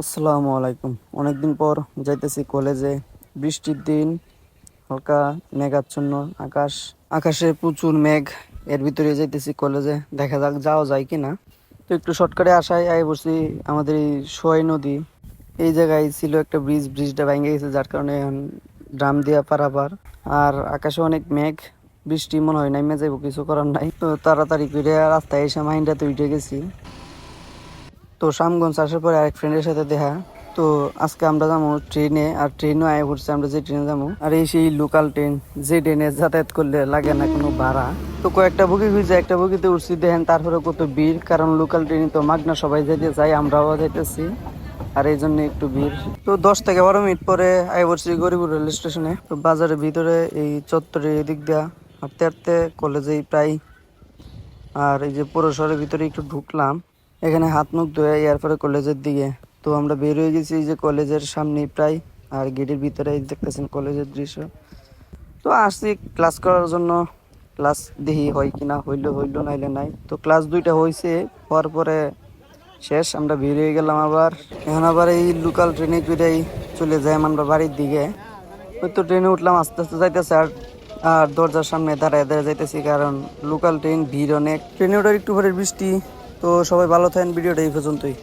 আসসালামু আলাইকুম। অনেকদিন পর যাইতেছি কলেজে। বৃষ্টির দিন, হালকা মেঘাচ্ছন্ন, আকাশ, আকাশে প্রচুর মেঘ। এর ভিতরে যাইতেছি কলেজে। দেখা যাক যাওয়া যায় কিনা। তো একটু শর্টকাটে আসায় আই বসছি আমাদের এই সোয়াই নদী। এই জায়গায় ছিল একটা ব্রিজ, ব্রিজটা ভেঙে গেছে যার কারণে ড্রাম দিয়া পারাপার। আর আকাশে অনেক মেঘ, বৃষ্টি মনে হয় নাইমে যাইব, কিছু করার নাই। তো তাড়াতাড়ি করে রাস্তায় এসে মাইন্ডাতে উঠে গেছি। তো শ্যামগঞ্জ আসার পরে আরেক ফ্রেন্ডের সাথে দেখা। তো আজকে আমরা যাব ট্রেনে আর ট্রেনও আয় পড়ছে, আমরা যে ট্রেনে যাব। আর এই সেই লোকাল ট্রেন যে ট্রেনে যাতায়াত করলে লাগে না কোনো ভাড়া। তো কয়েকটা বগি খুঁজে, একটা বুকিতে উঠছি, দেখেন তারপরে কত ভিড়, কারণ লোকাল ট্রেনে তো মাগনা সবাই যেতে চাই আমরাও যেতেছি আর এই জন্য একটু ভিড়। তো দশ থেকে বারো মিনিট পরে আয় পড়ছি গরিবুর রেল স্টেশনে। তো বাজারের ভিতরে এই চত্বরে এদিক দিয়া হাঁটতে হাঁটতে কলেজেই প্রায়, আর এই যে পৌরশহরের ভিতরে একটু ঢুকলাম। এখানে হাত মুখ ধুয়ে এরপরে কলেজের দিকে। তো আমরা বের হয়ে গেছি যে কলেজের সামনে প্রায়, আর গেটের ভিতরে দেখতেছেন কলেজের দৃশ্য। তো আসছি ক্লাস করার জন্য। ক্লাস দেখি হয় কিনা হইল হইল, নাইলে নাই। তো ক্লাস দুইটা হয়েছে হওয়ার পরে শেষ, আমরা বের হয়ে গেলাম আবার। এখন আবার এই লোকাল ট্রেনে করেই চলে যাই আমরা বাড়ির দিকে। ওই তো ট্রেনে উঠলাম, আস্তে আস্তে যাইতেছে আর আর দরজার সামনে দাঁড়ায় দাঁড়ায় যাইতেছি, কারণ লোকাল ট্রেন ভিড় অনেক। ট্রেনে ওঠার একটু পরে বৃষ্টি। তো সবাই ভালো থাকেন ভিডিওটা এই পর্যন্তই।